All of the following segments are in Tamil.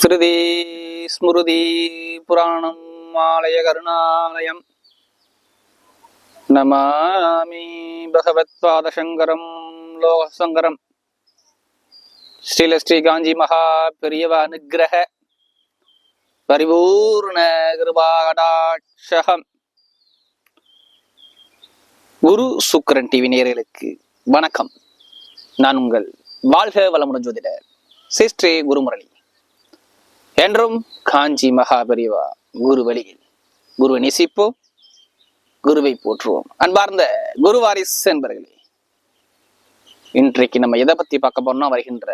ஸ்ருதி ஸ்மிருதி புராணம் ஆலய கருணாலயம். நமாமி பகவத்பாதசங்கரம் லோகசங்கரம். ஸ்ரீல ஸ்ரீ காஞ்சி மகா பெரியவ அனுகிரக பரிபூர்ண கிருபாகடாட்சகம். குரு சுக்கரன் டிவி நேயர்களுக்கு வணக்கம். நான் உங்கள் வாழ்க வளமுடன் ஜோதிடர் சிஸ்ரீ குருமுரளி. என்றும் காஞ்சி மகாபரிவா குரு வழியில் குருவை நேசிப்போம் குருவை போற்றுவோம். அன்பார்ந்த குரு வாரிஸ் என்பர்களே இன்றைக்கு நம்ம எதை பத்தி பார்க்க போறோம்னா வருகின்ற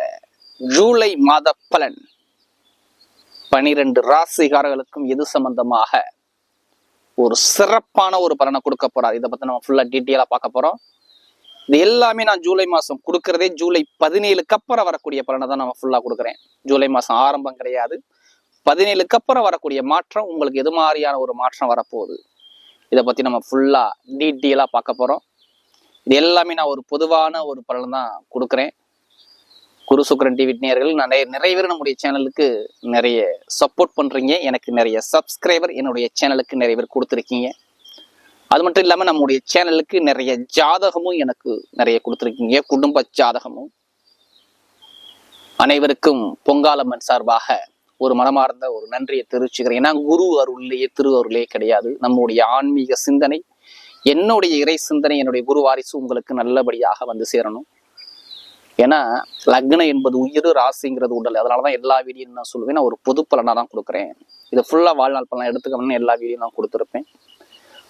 ஜூலை மாத பலன். பனிரெண்டு ராசிகாரர்களுக்கும் எது சம்பந்தமாக ஒரு சிறப்பான ஒரு பலனை கொடுக்க போறார்? இதை பத்தி நம்ம ஃபுல்லா டீட்டெயிலா பார்க்க போறோம். இது எல்லாமே நான் ஜூலை மாசம் கொடுக்கறதே ஜூலை பதினேழுக்கு அப்புறம் வரக்கூடிய பலனை தான் நம்ம ஃபுல்லா கொடுக்குறேன். ஜூலை மாசம் ஆரம்பம் கிடையாது. பதினேழுக்கு அப்புறம் வரக்கூடிய மாற்றம் உங்களுக்கு எது மாதிரியான ஒரு மாற்றம் வரப்போகுது? இதை பற்றி நம்ம ஃபுல்லாக டீட்டெயிலாக பார்க்க போகிறோம் இது எல்லாமே நான் ஒரு பொதுவான ஒரு பலன் தான் கொடுக்குறேன். குரு சுக்கரன் டிவி நேர்கள் நிறைய நிறைய பேர் நம்முடைய சேனலுக்கு நிறைய சப்போர்ட் பண்ணுறீங்க எனக்கு நிறைய சப்ஸ்கிரைபர் என்னுடைய சேனலுக்கு நிறைய பேர் கொடுத்துருக்கீங்க. அது மட்டும் இல்லாமல் நம்முடைய சேனலுக்கு நிறைய ஜாதகமும் எனக்கு நிறைய கொடுத்துருக்கீங்க. குடும்ப ஜாதகமும். அனைவருக்கும் பொங்காலம்மன் சார்பாக ஒரு மனமார்ந்த ஒரு நன்றியை தெரிவிச்சுக்கிறேன். ஏன்னா குரு அருள்லேயே திரு அருளே கிடையாது. நம்முடைய ஆன்மீக சிந்தனை என்னுடைய இறை சிந்தனை என்னுடைய குரு வாரிசு உங்களுக்கு நல்லபடியாக வந்து சேரணும். ஏன்னா லக்னம் என்பது உயிர் ராசிங்கிறது உடல். அதனாலதான் எல்லா வீடியும் நான் சொல்லுவேன். நான் ஒரு பொது பலனாக தான் கொடுக்குறேன். இதை ஃபுல்லாக வாழ்நாள் பலன் எடுத்துக்கணும்னு எல்லா வீடியும் நான் கொடுத்துருப்பேன்.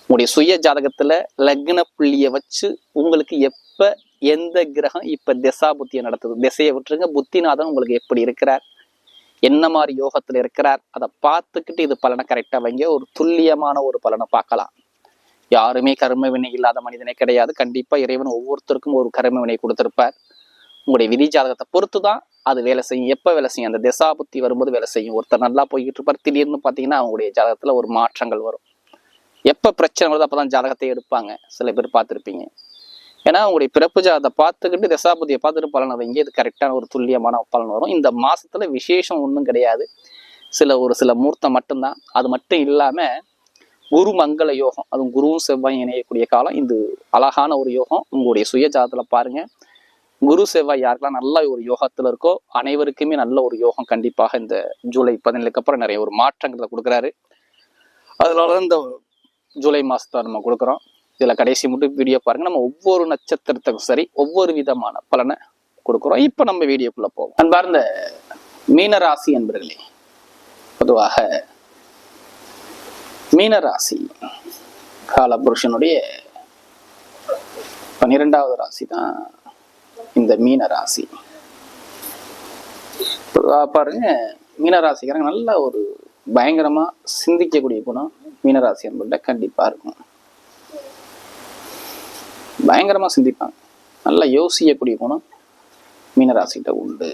உங்களுடைய சுய ஜாதகத்தில் லக்ன புள்ளியை வச்சு உங்களுக்கு எப்போ எந்த கிரகம் இப்போ திசா புத்தியை நடத்துது? திசையை விட்டுருங்க. புத்திநாதன் உங்களுக்கு எப்படி இருக்கிறார்? என்ன மாதிரி யோகத்துல இருக்கிறார் அதை பார்த்துக்கிட்டு இது பலனை கரெக்டா வைங்க. ஒரு துல்லியமான ஒரு பலனை பார்க்கலாம். யாருமே கர்ம வினை இல்லாத மனிதனே கிடையாது. கண்டிப்பா இறைவன் ஒவ்வொருத்தருக்கும் ஒரு கர்ம வினை கொடுத்துருப்பார். உங்களுடைய விதி ஜாதகத்தை பொறுத்து தான் அது வேலை செய்யும். எப்ப வேலை செய்யும்? அந்த திசா புத்தி வரும்போது வேலை செய்யும். ஒருத்தர் நல்லா போய்கிட்டு இருப்பார். திடீர்னு பாத்தீங்கன்னா அவங்களுடைய ஜாதகத்தில் ஒரு மாற்றங்கள் வரும். எப்ப பிரச்சனை வருது அப்போ தான் ஜாதகத்தை எடுப்பாங்க. சில பேர் பார்த்துருப்பீங்க. ஏன்னா அவங்களுடைய பிறப்பு ஜாதத்தை பார்த்துக்கிட்டு தசாபதியை பார்த்துட்டு பலனை வைங்க இது கரெக்டான ஒரு துல்லியமான பலன் வரும். இந்த மாசத்துல விசேஷம் ஒன்றும் கிடையாது. சில ஒரு சில மூர்த்தம் மட்டும்தான். அது மட்டும் இல்லாம குரு மங்கள யோகம். அதுவும் குருவும் செவ்வாய் இணையக்கூடிய காலம். இது அழகான ஒரு யோகம். உங்களுடைய சுய ஜாதத்துல பாருங்க. குரு செவ்வாய் யாருக்கெல்லாம் நல்ல ஒரு யோகத்துல இருக்கோ அனைவருக்குமே நல்ல ஒரு யோகம் கண்டிப்பாக இந்த ஜூலை பதினேழுக்கு அப்புறம் நிறைய ஒரு மாற்றங்களை கொடுக்குறாரு. அதனால இந்த ஜூலை மாசத்தை நம்ம கொடுக்குறோம். இதுல கடைசி மட்டும் வீடியோ பாருங்க. நம்ம ஒவ்வொரு நட்சத்திரத்துக்கும் சரி ஒவ்வொரு விதமான பலனை கொடுக்குறோம். இப்ப நம்ம வீடியோக்குள்ள போவோம். அன்பார்ந்த மீனராசி என்பர்களே பொதுவாக மீனராசி காலபுருஷனுடைய பன்னிரெண்டாவது ராசி தான் இந்த மீன ராசி பாருங்க மீனராசிக்காரங்க நல்ல ஒரு பயங்கரமா சிந்திக்கக்கூடிய குணம் மீனராசி என்பதை கண்டிப்பா இருக்கும். பயங்கரமா சிந்திப்பாங்க. நல்லா யோசிக்கக்கூடிய குணம் மீனராசிகிட்ட உண்டு.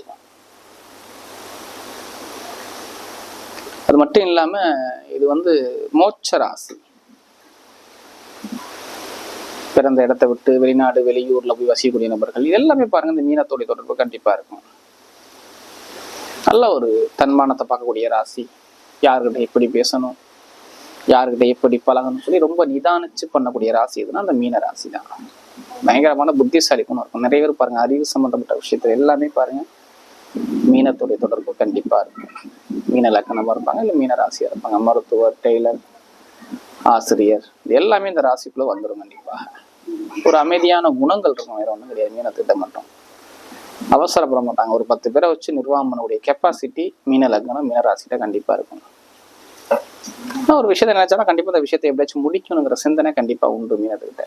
அது மட்டும் இல்லாம இது வந்து மோட்ச ராசி. பிறந்த இடத்தை விட்டு வெளிநாடு வெளியூர்ல போய் வசிக்கக்கூடிய நபர்கள் இது எல்லாமே பாருங்க இந்த மீனத்தோடைய தொடர்பு கண்டிப்பா இருக்கும். நல்ல ஒரு தன்மானத்தை பார்க்கக்கூடிய ராசி. யாருக்கிட்ட எப்படி பேசணும் யாருக்கிட்ட எப்படி பழகணும்னு சொல்லி ரொம்ப நிதானிச்சு பண்ணக்கூடிய ராசி எதுனா அந்த மீன ராசி தான். பயங்கரமான புத்திசாலி குணம் இருக்கும். நிறைய பேர் பாருங்க அறிவு சம்பந்தப்பட்ட விஷயத்துல எல்லாமே பாருங்க மீனத்துடைய தொடர்பு கண்டிப்பா இருக்கும். மீன லக்கணமா இருப்பாங்க இல்லை மீன ராசியா இருப்பாங்க. மருத்துவர் டெய்லர் ஆசிரியர் இது எல்லாமே இந்த ராசிக்குள்ள வந்துடும் கண்டிப்பாக ஒரு அமைதியான குணங்கள் இருக்கும் வேற ஒன்றும் கிடையாது. மீனத்திட்ட மட்டும். அவசரப்பட மாட்டாங்க. ஒரு பத்து பேரை வச்சு நிர்வாகம் பண்ணக்கூடிய கெப்பாசிட்டி மீன லக்னம் மீன ராசிட்ட கண்டிப்பா இருக்கும். ஆனா ஒரு விஷயத்த நினைச்சாலும் கண்டிப்பா இந்த விஷயத்தை எப்படியாச்சும் முடிக்கணுங்கிற சிந்தனை கண்டிப்பா உண்டு மீனத்துக்கிட்ட.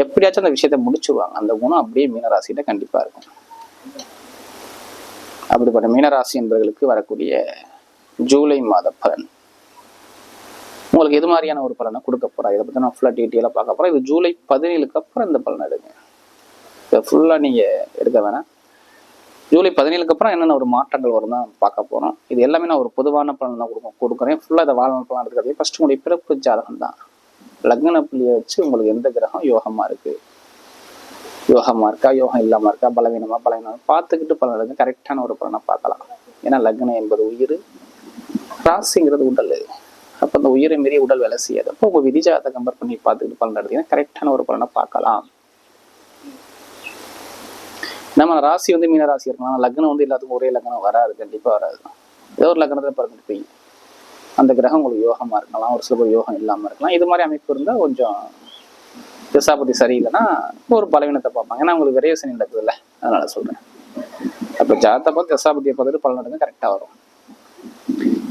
எப்படியாச்சும் அந்த விஷயத்த முடிச்சுடுவாங்க அந்த குணம் அப்படியே மீனராசிகிட்ட கண்டிப்பா இருக்கும். அப்படிப்பட்ட மீனராசி என்பவர்களுக்கு வரக்கூடிய ஜூலை மாத பலன். உங்களுக்கு எது மாதிரியான ஒரு பலனை கொடுக்க போறா? இதை பத்தி நான் ஃபுல்லா டீட்டெயிலாக பார்க்க போறேன். இது ஜூலை பதினேழுக்கு அப்புறம் இந்த பலன் எடுங்க. இதை ஃபுல்லா நீங்க எடுக்க வேணாம். ஜூலை பதினேழுக்கு அப்புறம் என்னென்ன ஒரு மாற்றங்கள் வரும் தான் பார்க்க போறோம். இது எல்லாமே நான் ஒரு பொதுவான பலன் தான் கொடுக்க கொடுக்குறேன். ஃபுல்லா இதை வாழ்நாள் பலன் எடுக்கிறது ஃபர்ஸ்ட் உங்களுடைய பிறப்பு ஜாதகம் தான் லக்ன புள்ளியை வச்சு உங்களுக்கு எந்த கிரகம் யோகமா இருக்கு? யோகமா இருக்கா? யோகம் இல்லாம இருக்கா? பலவீனமா? பலவீனமா? பார்த்துக்கிட்டு பலன் எடுங்க கரெக்டான ஒரு பலனை பார்க்கலாம். ஏன்னா லக்னம் என்பது உயிர். ராசிங்கிறது உடல். அப்போ அந்த உயிரை மீறி உடல் வேலை செய்யாது. அப்போ உங்க விதிஜாதத்தை கம்பேர் பண்ணி பார்த்துக்கிட்டு பலன் எடுத்தீங்கன்னா கரெக்டான ஒரு பலனை பார்க்கலாம். நம்ம ராசி வந்து மீன ராசி இருக்கலாம் லக்னம் வந்து எல்லாத்துக்கும் ஒரே லக்னம் வராது. கண்டிப்பா வராது. ஏதோ ஒரு லக்னத்துல பிறந்துட்டு போய் அந்த கிரகம் உங்களுக்கு யோகமா இருக்கலாம். ஒரு சில பேர் யோகம் இல்லாம இருக்கலாம். இது மாதிரி அமைப்பு இருந்தா கொஞ்சம் திசாபதி சரியில்லைன்னா ஒரு பலவீனத்தை பார்ப்பாங்க. ஏன்னா உங்களுக்கு விரைவு சனி நடக்குதுல்ல அதனால சொல்றேன். அப்ப ஜாதத்தை பார்த்து திசாபதியை பார்த்துட்டு பலன் எடுங்க கரெக்டா வரும்.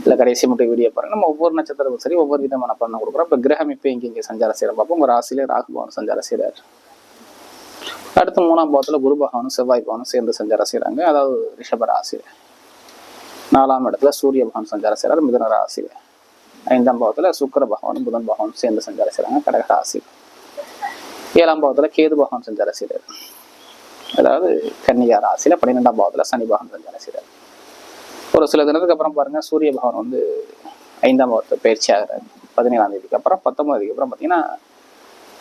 இல்ல கடைசி மட்டும் வீடியோ பாருங்க. நம்ம ஒவ்வொரு நட்சத்திரமும் சரி ஒவ்வொரு விதமான பலனை கொடுக்குறோம். இப்ப கிரகம் இப்போ இங்க இங்க சஞ்சாரம் செய்யற பார்ப்போம். உங்க ராசியிலே ராகுபவன் சஞ்சார சஞ்சாரம் செய்யறாரு அடுத்து மூணாம் பாவத்துல குரு பகவானும் செவ்வாய் பகவானும் சேர்ந்து சஞ்சாரம் செய்கிறாங்க அதாவது ரிஷப ராசியில நாலாம் இடத்துல சூரிய பகவான் சஞ்சாரம் செய்கிறார் மிதுன ராசியில் ஐந்தாம் பாவத்தில் சுக்கர பகவானும் புதன் பகவானும் சேர்ந்து சஞ்சாரம் செய்கிறாங்க கடக ராசி. ஏழாம் பாவத்தில் கேது பகவான் சஞ்சாரம் செய்கிறார் அதாவது கன்னியா ராசியில் பன்னிரெண்டாம் பாவத்தில் சனி பகவான் சஞ்சாரம் செய்கிறார் ஒரு சில தினத்துக்கு அப்புறம் பாருங்கள் சூரிய பகவான் வந்து ஐந்தாம் பாவத்தை பயிற்சி ஆகிறார். பதினேழாம் தேதிக்கு அப்புறம் பத்தொன்பதாம் அப்புறம் பார்த்தீங்கன்னா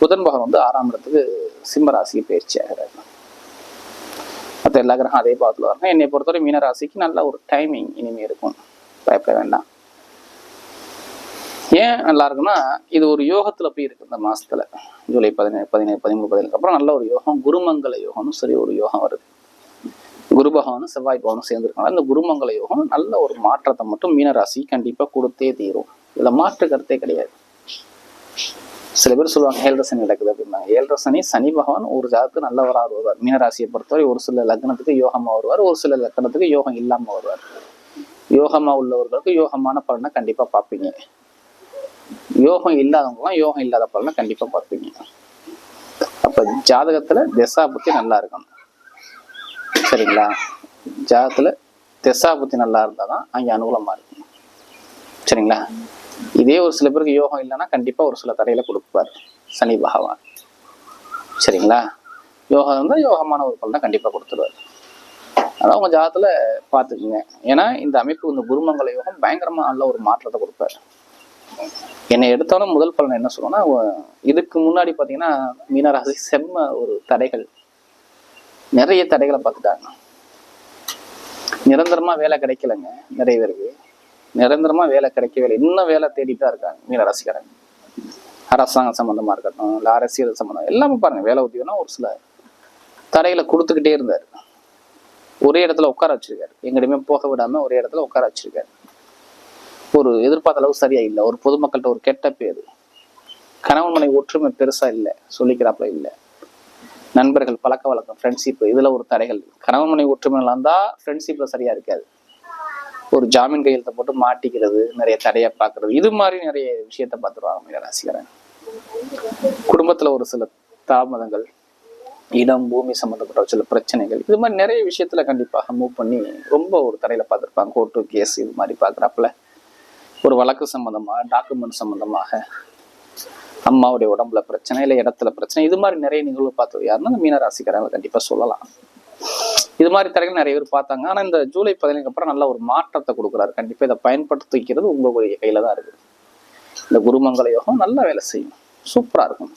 புதன் பகவான் வந்து ஆறாம் இடத்துக்கு சிம்ம ராசிக்கு பயிற்சி ஆகிறார். மற்ற எல்லா கிரகம் அதே பாதத்தில் வராங்க என்னை பொறுத்தவரை மீனராசிக்கு நல்ல ஒரு டைமிங் இனிமே இருக்கும். பயப்பட வேண்டாம். ஏன் நல்லா இருக்குன்னா இது ஒரு யோகத்துல போய் இருக்கு இந்த மாசத்துல. ஜூலை பதினேழு பதினேழு பதிமூணு பதினேழு அப்புறம் நல்ல ஒரு யோகம் குருமங்கல யோகம்னு சரி ஒரு யோகம் வருது. குரு பகவானும் செவ்வாய் பகவானும் சேர்ந்துருக்காங்க. அந்த குருமங்கல யோகம் நல்ல ஒரு மாற்றத்தை மட்டும் மீனராசி கண்டிப்பா கொடுத்தே தீரும். இதுல மாற்று கருத்தே கிடையாது. சில பேர் சொல்லுவாங்க ஏழரை சனி நடக்குது அப்படின்னாங்க ஏழரை சனி சனி பகவான் ஒரு ஜாதத்துக்கு நல்லவராக வருவார். மீனராசியை பொறுத்தவரை ஒரு சில லக்னத்துக்கு யோகமா வருவார் ஒரு சில லக்னத்துக்கு யோகம் இல்லாம வருவார். யோகமா உள்ளவர்களுக்கு யோகமான பலனை கண்டிப்பா பார்ப்பீங்க. யோகம் இல்லாதவங்களாம் யோகம் இல்லாத பலனை கண்டிப்பா பார்ப்பீங்க. அப்ப ஜாதகத்துல திசா புத்தி நல்லா இருக்கணும். சரிங்களா? ஜாதகத்தில் திசா புத்தி நல்லா இருந்தாதான் அங்க அனுகூலமா இருக்கும். சரிங்களா? இதே ஒரு சில பேருக்கு யோகம் இல்லைன்னா கண்டிப்பா ஒரு சில தடையில கொடுப்பார். சனி பகவான். சரிங்களா? யோகம் இருந்தால் யோகமான ஒரு பலனை கண்டிப்பா கொடுத்துருவார். அதான் உங்கள் ஜாதத்துல பார்த்துக்குங்க. ஏன்னா இந்த அமைப்பு இந்த குருமங்கல யோகம் பயங்கரமா நல்ல ஒரு மாற்றத்தை கொடுப்பாரு. என்னை எடுத்தாலும் முதல் பலன் என்ன சொல்லுவேன்னா இதுக்கு முன்னாடி பார்த்தீங்கன்னா மீனராசி செம்ம ஒரு தடைகள். நிறைய தடைகளை பார்த்துட்டாங்க. நிரந்தரமா வேலை கிடைக்கலங்க நிறைய பேருக்கு. நிரந்தரமா வேலை கிடைக்கவே இல்லை. இன்னும் வேலை தேடிட்டு தான் இருக்காங்க. மீனராசிக்காரங்க அரசாங்கம் சம்பந்தமா இருக்கட்டும் இல்லை அரசியல் சம்பந்தம். எல்லாமே பாருங்க வேலை உத்தியோகம்னா ஒரு சில தரையில் கொடுத்துக்கிட்டே இருந்தார். ஒரே இடத்துல உட்கார வச்சிருக்காரு. எங்கடையுமே போக விடாம ஒரே இடத்துல உட்கார வச்சிருக்காரு. ஒரு எதிர்பார்த்த அளவு சரியா இல்லை. ஒரு பொதுமக்கள்கிட்ட ஒரு கெட்ட பேர். கணவன் மனை ஒற்றுமை பெருசா இல்லை. சொல்லிக்கிறாப்புல இல்லை. நண்பர்கள் பழக்க வழக்கம் ஃப்ரெண்ட்ஷிப் இதுல ஒரு தடைகள். கணவன் மனை ஒற்றுமை இருந்தா ஃப்ரெண்ட்ஷிப்ல சரியா இருக்காது. ஒரு ஜாமீன் கையெழுத்தை போட்டு மாட்டிக்கிறது நிறைய தடையை பார்க்கறது இது மாதிரி நிறைய விஷயத்த பார்த்துருவாங்க மீன ராசிக்காரன். குடும்பத்துல ஒரு சில தாமதங்கள் இடம் பூமி சம்மந்தப்பட்ட சில பிரச்சனைகள் இது மாதிரி நிறைய விஷயத்துல கண்டிப்பாக மூவ் பண்ணி ரொம்ப ஒரு தடையில பார்த்துருப்பாங்க. கோர்ட்டு கேஸ் இது மாதிரி பார்க்குறாப்புல. ஒரு வழக்கு சம்மந்தமாக டாக்குமெண்ட் சம்மந்தமாக அம்மாவுடைய உடம்புல பிரச்சனை இல்லை இடத்துல பிரச்சனை இது மாதிரி நிறைய நிகழ்வு பார்த்தது யாருன்னா மீனராசிக்காரங்களை மீன கண்டிப்பா சொல்லலாம். இது மாதிரி தடைகள் நிறைய பேர் பார்த்தாங்க. ஆனா இந்த ஜூலை பதினைக்கு அப்புறம் நல்ல ஒரு மாற்றத்தை கொடுக்குறாரு. கண்டிப்பா இதை பயன்படுத்திக்கிறது உங்களுடைய கையில தான் இருக்குது. இந்த குருமங்கல யோகம் நல்லா வேலை செய்யும். சூப்பரா இருக்கும்.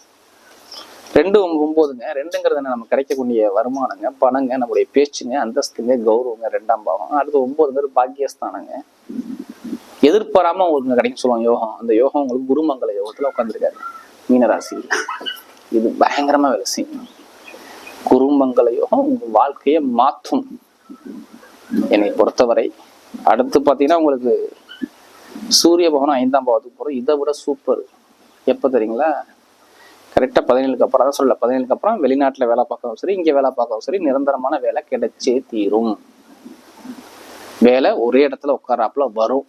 ரெண்டு ஒன்பதுங்க ரெண்டுங்கிறது என்ன? கிடைக்கக்கூடிய வருமானங்க பணங்க நம்முடைய பேச்சுங்க அந்தஸ்துங்க கௌரவங்க ரெண்டாம் பாவம். அடுத்து பேர் பாக்கியஸ்தானங்க. எதிர்பாராம உங்களுக்கு கிடைக்கும் சொல்லுவாங்க யோகம். அந்த யோகம் உங்களுக்கு குருமங்கல யோகத்துல உட்காந்துருக்காரு மீனராசி. இது பயங்கரமா வேலை செய்யும். குருமங்கல யோகம் உங்க வாழ்க்கையை மாற்றும். என்னை பொறுத்தவரை அடுத்து பார்த்தீங்கன்னா உங்களுக்கு சூரிய பகவான் ஐந்தாம் பாவத்துக்கு போகிறோம் இதை விட சூப்பர் எப்போ தெரியுங்களா? கரெக்டாக பதினேழுக்கு அப்புறம் தான் சொல்ல பதினேழுக்கு அப்புறம் வெளிநாட்டில் வேலை பார்க்கவும் சரி இங்கே வேலை பார்க்கவும் சரி நிரந்தரமான வேலை கிடைச்சே தீரும். வேலை ஒரே இடத்துல உட்காராப்புல வரும்.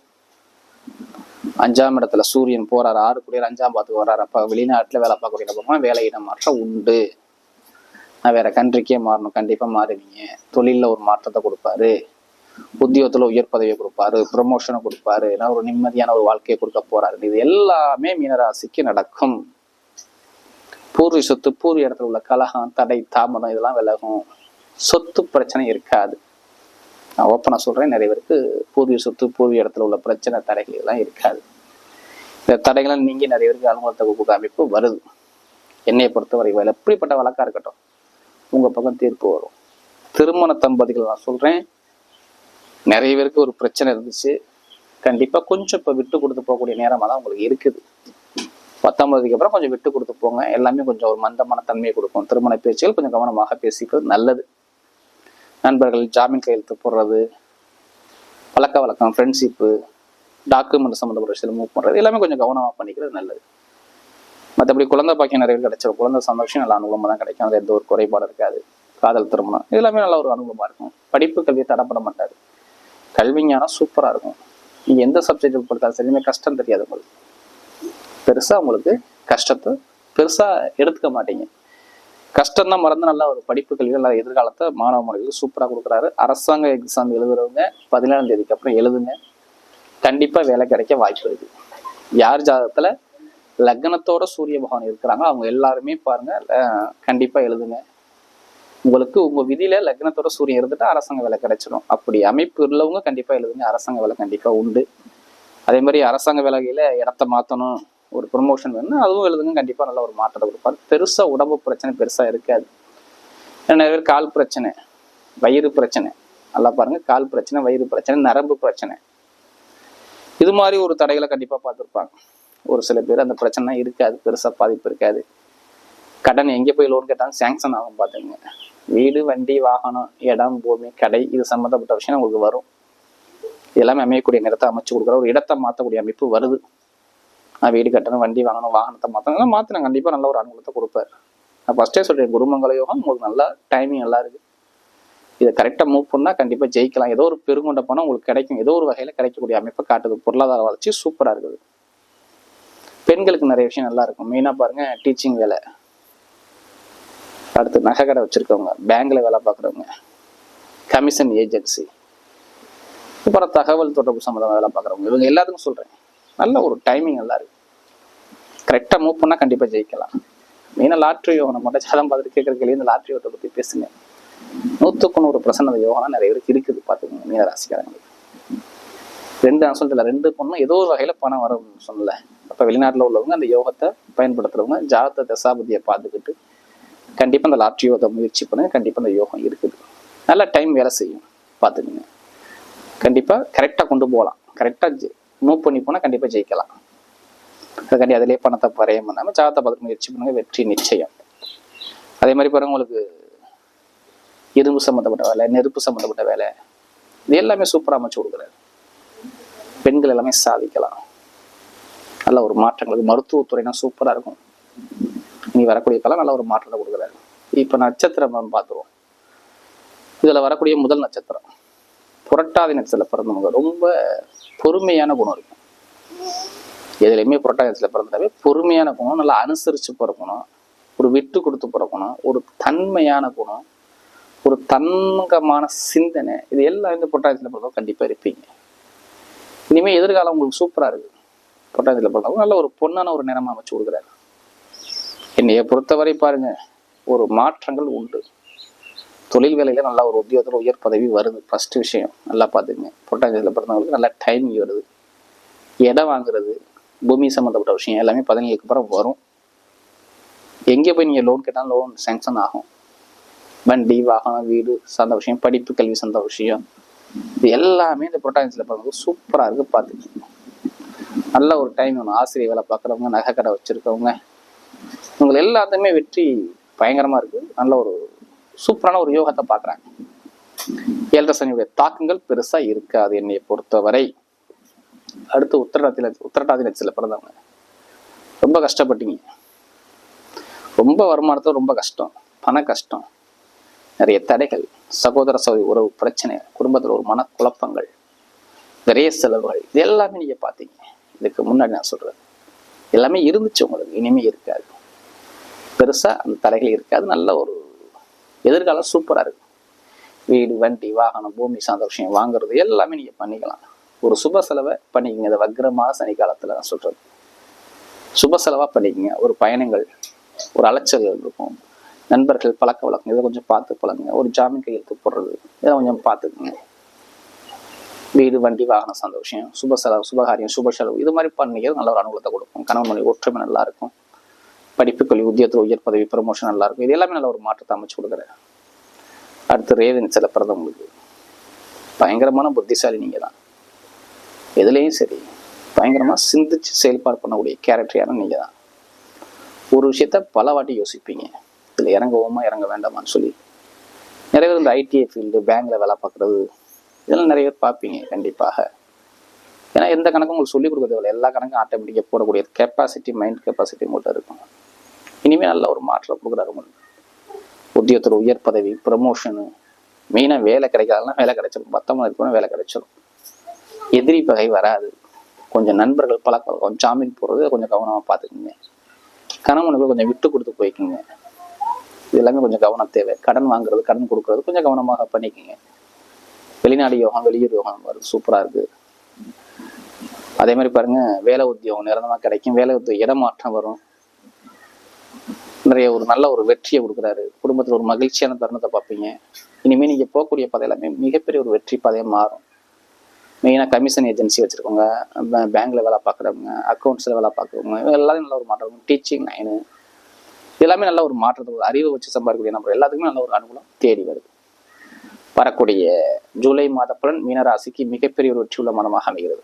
அஞ்சாம் இடத்துல சூரியன் போறாரு ஆறு குடியர் அஞ்சாம் பாத்துக்கு வர்றாரு. அப்ப வெளிநாட்டுல வேலை பார்க்கக்கூடிய வேலையிட வேலை மாற்றம் உண்டு. நான் வேற கண்ட்ரிக்கே மாறணும். கண்டிப்பா மாறுவீங்க. தொழிலில் ஒரு மாற்றத்தை கொடுப்பாரு. உத்தியோகத்துல உயர் பதவியை கொடுப்பாரு. ப்ரொமோஷனை கொடுப்பாரு. ஏன்னா ஒரு நிம்மதியான ஒரு வாழ்க்கையை கொடுக்க போறாரு. இது எல்லாமே மீனராசிக்கு நடக்கும். பூர்வி சொத்து பூர்வீக இடத்துல உள்ள கலகம் தடை தாமதம் இதெல்லாம் விலகும். சொத்து பிரச்சனை இருக்காது. நான் ஓப்பனாக சொல்றேன். நிறைய பேருக்கு பூர்வீக சொத்து பூர்வீக இடத்துல உள்ள பிரச்சனை தடைகள் எல்லாம் இருக்காது. இந்த தடைகளும் நீங்கி நிறைய பேருக்கு அனுகூலத்தை கொடுக்க அமைப்பு வருது. என்னையை பொறுத்தவரை எப்படிப்பட்ட வழக்கா இருக்கட்டும். உங்க பக்கம் தீர்ப்பு வரும். திருமண தம்பதிகள் நான் சொல்றேன் நிறைய பேருக்கு ஒரு பிரச்சனை இருந்துச்சு. கண்டிப்பா கொஞ்சம் இப்போ விட்டு கொடுத்து போகக்கூடிய நேரமாக தான் உங்களுக்கு இருக்குது. பத்தொன்பதுக்கு அப்புறம் கொஞ்சம் விட்டு கொடுத்து போங்க. எல்லாமே கொஞ்சம் ஒரு மந்தமான தன்மையை கொடுக்கும். திருமண பேச்சுகள் கொஞ்சம் கவனமாக பேசிக்கிறது நல்லது. நண்பர்கள் ஜாமீன் கையெழுத்து போடுறது பழக்க வழக்கம் ஃப்ரெண்ட்ஷிப்பு டாக்குமெண்ட் சம்மந்தப்பட்ட விஷயத்தில் மூவ் பண்ணுறது எல்லாமே கொஞ்சம் கவனமாக பண்ணிக்கிறது நல்லது. மற்றபடி குழந்தை பாக்கியம் நிறைய கிடைச்சிடும் குழந்தை சந்தோஷம் நல்ல அனுகூலமாக தான் கிடைக்கும். அது எந்த ஒரு குறைபாடு இருக்காது. காதல் திருமணம் இது எல்லாமே நல்ல ஒரு அனுகூலமாக இருக்கும். படிப்பு கல்வியை தடப்பட மாட்டாது கல்வி ஞானம் சூப்பராக இருக்கும். நீங்கள் எந்த சப்ஜெக்ட் கொடுத்தாலும் சரியுமே கஷ்டம் தெரியாது உங்களுக்கு. பெருசாக உங்களுக்கு கஷ்டத்தை பெருசாக எடுத்துக்க மாட்டீங்க. கஷ்டம் தான் மறந்து நல்லா ஒரு படிப்பு கல்வி நல்ல எதிர்காலத்தை மாணவ மாணவிகளுக்கு சூப்பராக கொடுக்குறாரு. அரசாங்க எக்ஸாம் எழுதுறவங்க பதினேழாம் தேதிக்கு அப்புறம் எழுதுங்க. கண்டிப்பாக வேலை கிடைக்க வாய்ப்பு இருக்குது யார் ஜாதகத்தில் லக்னத்தோட சூரிய பகவான் இருக்கிறாங்க. அவங்க எல்லாருமே பாருங்க கண்டிப்பா எழுதுங்க. உங்களுக்கு உங்க விதியில லக்னத்தோட சூரியன் இருந்துட்டு அரசாங்க வேலை கிடைச்சிடும் அப்படி அமைப்பு உள்ளவங்க கண்டிப்பா எழுதுங்க. அரசாங்க வேலை கண்டிப்பா உண்டு. அதே மாதிரி அரசாங்க வேலையில இடத்த மாத்தணும் ஒரு ப்ரொமோஷன் வேணும் அதுவும் எழுதுங்க. கண்டிப்பா நல்ல ஒரு மாற்றத்தை கொடுப்பாரு. பெருசா உடம்பு பிரச்சனை பெருசா இருக்காது. நிறைய பேர் கால் பிரச்சனை வயிறு பிரச்சனை. நல்லா பாருங்க. கால் பிரச்சனை வயிறு பிரச்சனை நரம்பு பிரச்சனை. இது மாதிரி ஒரு தடைகளை கண்டிப்பா பார்த்துருப்பாங்க. ஒரு சில பேர் அந்த பிரச்சனை இருக்காது பெருசாக பாதிப்பு இருக்காது. கடன் எங்கே போய் லோன் கேட்டாலும் சேங்ஷன் ஆகும் பார்த்துங்க வீடு வண்டி வாகனம் இடம் பூமி கடை இது சம்மந்தப்பட்ட விஷயம் உங்களுக்கு வரும். எல்லாமே அமையக்கூடிய நிறத்தை அமைச்சு கொடுக்குற ஒரு இடத்தை மாற்றக்கூடிய அமைப்பு வருது. நான் வீடு கட்டணும் வண்டி வாங்கணும் வாகனத்தை மாற்றணும் எல்லாம் மாற்றினா கண்டிப்பாக நல்ல ஒரு அனுகூலத்தை கொடுப்பார். நான் ஃபஸ்ட்டே சொல்கிறேன் குருமங்கல யோகம் உங்களுக்கு நல்லா டைமிங் நல்லா இருக்கு. இதை கரெக்டாக மூவ் பண்ணால் கண்டிப்பாக ஜெயிக்கலாம். ஏதோ ஒரு பெருங்கொண்ட பணம் உங்களுக்கு கிடைக்கும். ஏதோ ஒரு வகையில் கிடைக்கக்கூடிய அமைப்பை காட்டுது. பொருளாதார வளர்ச்சி சூப்பராக இருக்குது. பெண்களுக்கு நிறைய விஷயம் நல்லா இருக்கும். மெயினாக பாருங்க டீச்சிங் வேலை. அடுத்து நகை கடை வச்சிருக்கவங்க பேங்க்ல வேலை பார்க்குறவங்க கமிஷன் ஏஜென்சி அப்புறம் தகவல் தொடர்பு சம்மந்தமாக வேலை பார்க்குறவங்க. இவங்க எல்லாத்துக்கும் சொல்கிறேன் நல்ல ஒரு டைமிங் நல்லா இருக்கு. கரெக்டாக மூவ் பண்ணால் கண்டிப்பாக ஜெயிக்கலாம். மெயினாக லாட்ரி யோகனை மட்டும் ஜாதம் பார்த்துட்டு கேட்குற இந்த லாட்ரி யோகத்தை பற்றி பேசுங்க. நூற்றுக்கு நூறு பிரசன்ன யோகம் நிறைய பேருக்கு இருக்குது பார்த்துக்கோங்க. மீன ராசிக்காரங்களுக்கு. ரெண்டு நான் சொல்லல ரெண்டு பொண்ணும் ஏதோ ஒரு வகையில் பணம் வரும்னு சொல்லல அப்போ வெளிநாட்டில் உள்ளவங்க அந்த யோகத்தை பயன்படுத்துறவங்க ஜாதக தசாபதியை பார்த்துக்கிட்டு கண்டிப்பாக அந்த லாட்ரி யோகத்தை முயற்சி பண்ணுங்க கண்டிப்பாக அந்த யோகம் இருக்குது. நல்ல டைம் வேலை செய்யும் பார்த்துக்குங்க. கண்டிப்பாக கரெக்டாக கொண்டு போகலாம். கரெக்டாக மூவ் பண்ணி போனால் கண்டிப்பாக ஜெயிக்கலாம். அதுக்காண்டி அதிலே பணத்தை பறையம் பண்ணாமல் ஜாதகத்தை பார்த்து முயற்சி பண்ணுங்க வெற்றி நிச்சயம். அதே மாதிரி பாருங்க உங்களுக்கு இரும்பு சம்மந்தப்பட்ட வேலை நெருப்பு சம்மந்தப்பட்ட வேலை இது எல்லாமே சூப்பராக அமைச்சு கொடுக்குறாரு. பெண்கள் எல்லாமே சாதிக்கலாம். நல்ல ஒரு மாற்றங்களுக்கு மருத்துவத்துறைனா சூப்பராக இருக்கும். இனி வரக்கூடிய காலம் நல்ல ஒரு மாற்றத்தை கொடுக்குறாரு. இப்போ நட்சத்திரம் பார்த்துருவோம். இதில் வரக்கூடிய முதல் நட்சத்திரம். புரட்டாதி நட்சத்திரத்தில் பிறந்தவங்க. ரொம்ப பொறுமையான குணம் இருக்கும். எதுலையுமே புரட்டாதி நட்சத்திரத்தில் பிறந்தாவே பொறுமையான குணம் நல்லா அனுசரித்து பிறக்கணும் ஒரு விட்டு கொடுத்து பிறக்கணும் ஒரு தன்மையான குணம் ஒரு தங்கமான சிந்தனை. இது எல்லாம் இந்த புரட்டாதியில் பிறந்தவங்க கண்டிப்பாக இருப்பீங்க. இனிமேல் எதிர்காலம் உங்களுக்கு சூப்பராக இருக்குது புரட்டாதியில் பிறந்தவங்க நல்ல ஒரு பொண்ணான ஒரு நிறமா அமைச்சு கொடுக்குறாரு. என்னைய பொறுத்தவரை பாருங்க ஒரு மாற்றங்கள் உண்டு. தொழில் வேலையில் நல்லா ஒரு உத்தியோகத்தில் உயர் பதவி வருது. ஃபஸ்ட்டு விஷயம் நல்லா பார்த்துங்க புரட்டாஞ்சியில் பிறந்தவங்களுக்கு நல்லா டைமிங் வருது. இடம் வாங்குறது பூமி சம்மந்தப்பட்ட விஷயம் எல்லாமே பதினேழுக்கு அப்புறம் வரும். எங்கே போய் நீங்கள் லோன் கேட்டாலும் லோன் சேங்ஷன் ஆகும். வண்டி வாகனம் வீடு சார்ந்த விஷயம் படிப்பு கல்வி சார்ந்த விஷயம். இது எல்லாமே இந்த புரட்டாஞ்சியில் பார்க்கும்போது சூப்பராக இருக்குது பார்த்துக்கோங்க நல்ல ஒரு டைம் வேணும். ஆசிரியர் வேலை பார்க்குறவங்க நகை கடை வச்சுருக்கவங்க. இவங்க எல்லாத்தையுமே வெற்றி பயங்கரமா இருக்கு. நல்ல ஒரு சூப்பரான ஒரு யோகத்தை பார்க்குறாங்க. ஏழரை சனியுடைய தாக்கங்கள் பெருசா இருக்காது என்னை பொறுத்தவரை. அடுத்து உத்தரடாதில உத்தரட்டாதி நட்சத்திரத்தில் பிறந்தவங்க. ரொம்ப கஷ்டப்பட்டீங்க. ரொம்ப வருமானத்தில் ரொம்ப கஷ்டம். பண கஷ்டம். நிறைய தடைகள். சகோதர சகோதரி உறவு பிரச்சனை குடும்பத்தில் ஒரு மனக்குழப்பங்கள் நிறைய செலவுகள் இது எல்லாமே நீங்க பார்த்தீங்க. இதுக்கு முன்னாடி நான் சொல்றது எல்லாமே இருந்துச்சு உங்களுக்கு இனிமே இருக்காது. பெருசா அந்த தடைகள் இருக்காது. நல்ல ஒரு எதிர்காலம் சூப்பரா இருக்கும். வீடு வண்டி வாகனம் பூமி சார்ந்த விஷயம் வாங்குறது எல்லாமே நீங்க பண்ணிக்கலாம். ஒரு சுப செலவை பண்ணிக்கங்க. இந்த வக்ரமாக சனி நான் சொல்றது. சுப செலவா பண்ணிக்கங்க. ஒரு பயணங்கள் ஒரு அலைச்சல்கள் இருக்கும். நண்பர்கள் பழக்க வழக்கம் இதை கொஞ்சம் பார்த்து பழகுங்க. ஒரு ஜாமீன் கையெழுத்து போடுறது இதை கொஞ்சம் பார்த்துக்குங்க. வீடு வண்டி வாகனம் சந்தோஷம் சுப செலவு சுபகாரியம் சுப செலவு இது மாதிரி பண்ணிக்கிறது நல்ல ஒரு அனுகூலத்தை கொடுக்கும் கணவன் மொழி ஒற்றுமை நல்லா இருக்கும். படிப்பு கல்வி உத்தியோகத்தில் உயர் பதவி ப்ரமோஷன் நல்லா இருக்கும். இது எல்லாமே நல்ல ஒரு மாற்றத்தை அமைச்சு கொடுக்குறேன் அடுத்து ரேவன் சில பிறந்தவங்களுக்கு பயங்கரமான புத்திசாலி நீங்க தான் எதுலேயும் சரி பயங்கரமா சிந்திச்சு செயல்பாடு பண்ணக்கூடிய கேரக்டரியான நீங்க தான் ஒரு விஷயத்த பல வாட்டி யோசிப்பீங்க. இதில் இறங்குவோமா இறங்க வேண்டாமான்னு சொல்லி. நிறைய பேர் இந்த ஐடிஐ ஃபீல்டு பேங்க்ல வேலை பார்க்குறது இதெல்லாம் நிறைய பேர் பார்ப்பீங்க கண்டிப்பாக. ஏன்னா எந்த கணக்கும் உங்களுக்கு சொல்லிக் கொடுக்க தேவையில்ல. எல்லா கணக்கும் ஆட்டோமேட்டிக்காக போடக்கூடிய கெப்பாசிட்டி மைண்ட் கெப்பாசிட்டி மட்டும் இருக்கும். இனிமேல் நல்ல ஒரு மாற்றம் கொடுக்குறாரு உங்களுக்கு உத்தியோகத்தில் உயர் பதவி ப்ரமோஷனு மெயினாக வேலை கிடைக்காதெல்லாம் வேலை கிடைச்சிடும் பத்தொம்பது இருக்கணும் வேலை கிடைச்சிடும் எதிரி பகை வராது. கொஞ்சம் நண்பர்கள் பழக்கம் ஜாமீன் போடுறது கொஞ்சம் கவனமாக பார்த்துக்குங்க. கணவனுக்கு கொஞ்சம் விட்டு கொடுத்து போய்க்குங்க. இதெல்லாமே கொஞ்சம் கவனம் தேவை. கடன் வாங்குறது கடன் கொடுக்கறது கொஞ்சம் கவனமாக பண்ணிக்கோங்க. வெளிநாடு யோகம் வெளியூர் யோகம் வருது சூப்பராக இருக்குது அதே மாதிரி பாருங்க வேலை உத்தியோகம் நிரந்தரமாக கிடைக்கும். வேலை உத்தியோகம் இடமாற்றம் வரும். நிறைய ஒரு நல்ல ஒரு வெற்றியை கொடுக்குறாரு. குடும்பத்தில் ஒரு மகிழ்ச்சியான தருணத்தை பார்ப்பீங்க. இனிமேல் நீங்கள் போகக்கூடிய பாதை எல்லாமே மிகப்பெரிய ஒரு வெற்றி பாதையாக மாறும். மெயினாக கமிஷன் ஏஜென்சி வச்சுருக்கவங்க பேங்க்கில் வேலை பார்க்குறவங்க அக்கௌண்ட்ஸில் வேலை பார்க்குறவங்க எல்லாரும் நல்ல ஒரு மாற்றம். டீச்சிங் லைனு எல்லாமே நல்ல ஒரு மாற்றத்தை ஒரு அறிவை வச்சு சம்பாதிக்கக்கூடிய நம்ம எல்லாத்துக்குமே நல்ல ஒரு அனுகூலம் தேடி வருது. வரக்கூடிய ஜூலை மாத பலன் மீனராசிக்கு மிகப்பெரிய ஒரு வெற்றியுள்ள மாதமாக அமைகிறது.